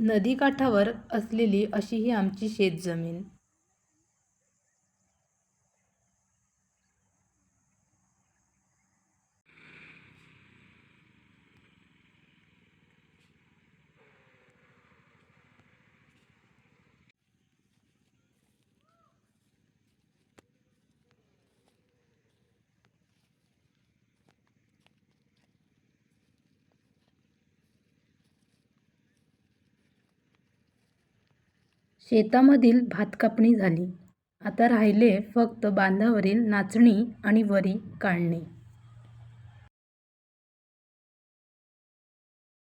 नदीकाठावर असलेली अशी ही आमची शेतजमीन. शेतामधील भात कापणी झाली. आता राहिले फक्त बांधावरील नाचणी आणि वरी काढणे.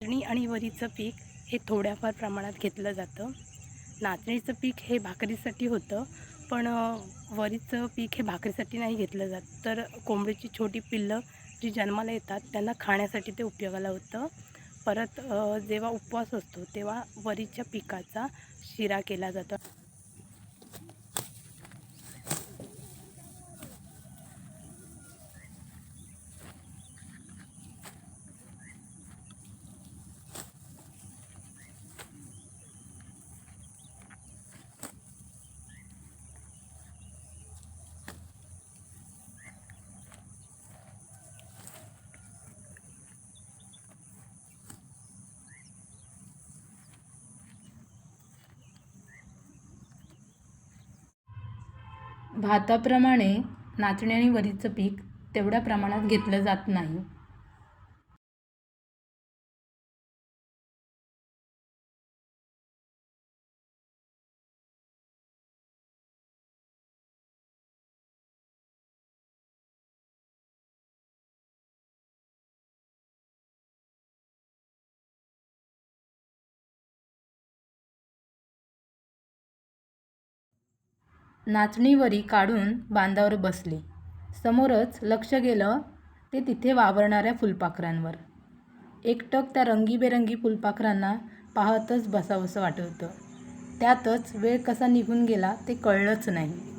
नाचणी आणि वरीचं पीक हे थोड्याफार प्रमाणात घेतलं जातं. नाचणीचं पीक हे भाकरीसाठी होतं पण वरीचं पीक हे भाकरीसाठी नाही घेतलं जात. तर कोंबडीची छोटी पिल्लं जी जन्माला येतात त्यांना खाण्यासाठी ते उपयोगाला होतं. परत जेव्हा उपवास असतो तेव्हा वरीच्या पिकाचा शिरा केला जातो. भाताप्रमाणे नाचणी आणि वरीचं पीक तेवढ्या प्रमाणात घेतलं जात नाही. नाचणीवरी काढून बांधावर बसले. समोरच लक्ष गेलं ते तिथे वावरणाऱ्या फुलपाखरांवर. एकटक त्या रंगीबेरंगी फुलपाखरांना पाहतच बसावंसं वाटत होतं. त्यातच वेळ कसा निघून गेला ते कळलंच नाही.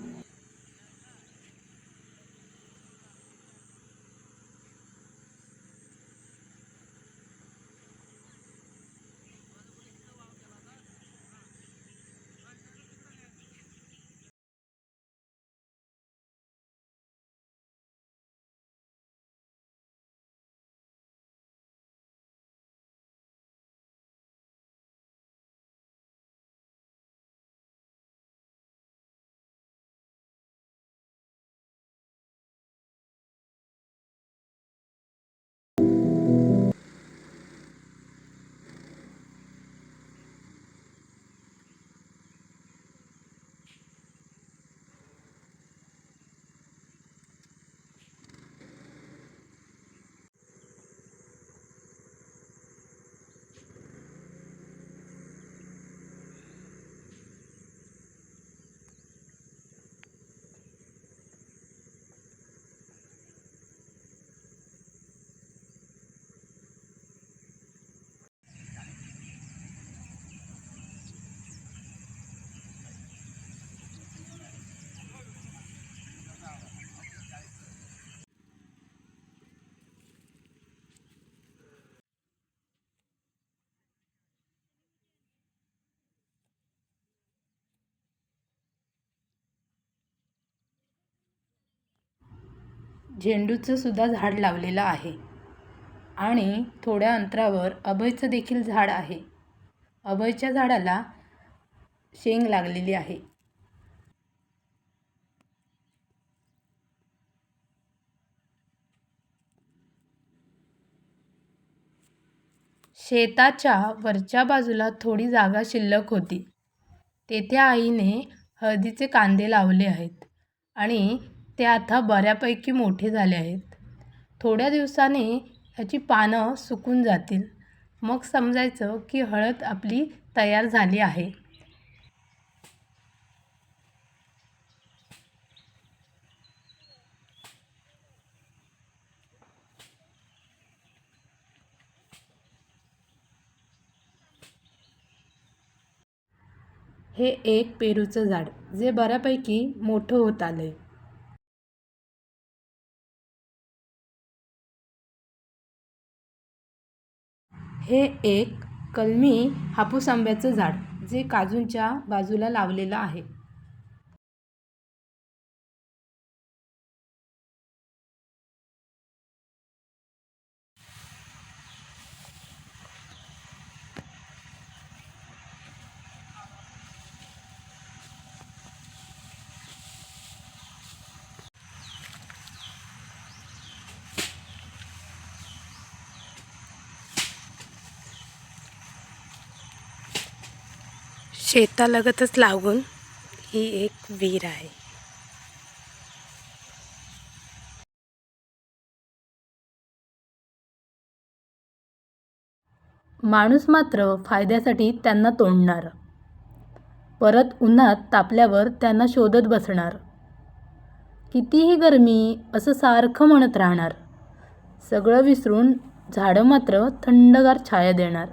झेंडूचं सुद्धा झाड लावलेलं आहे. आणि थोड्या अंतरावर अभयचं देखील झाड आहे. अभयच्या झाडाला शेंग लागलेली आहे. शेताच्या वरच्या बाजूला थोडी जागा शिल्लक होती. तेथे आईने हळदीचे कांदे लावले आहेत. आणि ते आता बऱ्यापैकी मोठे झाले आहेत. थोड्या दिवसाने ह्याची पानं सुकून जातील. मग समजायचं की हळद आपली तयार झाली आहे. हे एक पेरूचं झाड जे बऱ्यापैकी मोठं होत आलंय. हे एक कलमी हापूस आंब्याचं झाड जे काजूंच्या बाजूला लावलेलं आहे. शेतालगतच लागून ही एक विहीर आहे. माणूस मात्र फायद्यासाठी त्यांना तोडणार. परत उन्हात तापल्यावर त्यांना शोधत बसणार. कितीही गरमी असं सारखं म्हणत राहणार. सगळं विसरून झाडं मात्र थंडगार छाया देणार.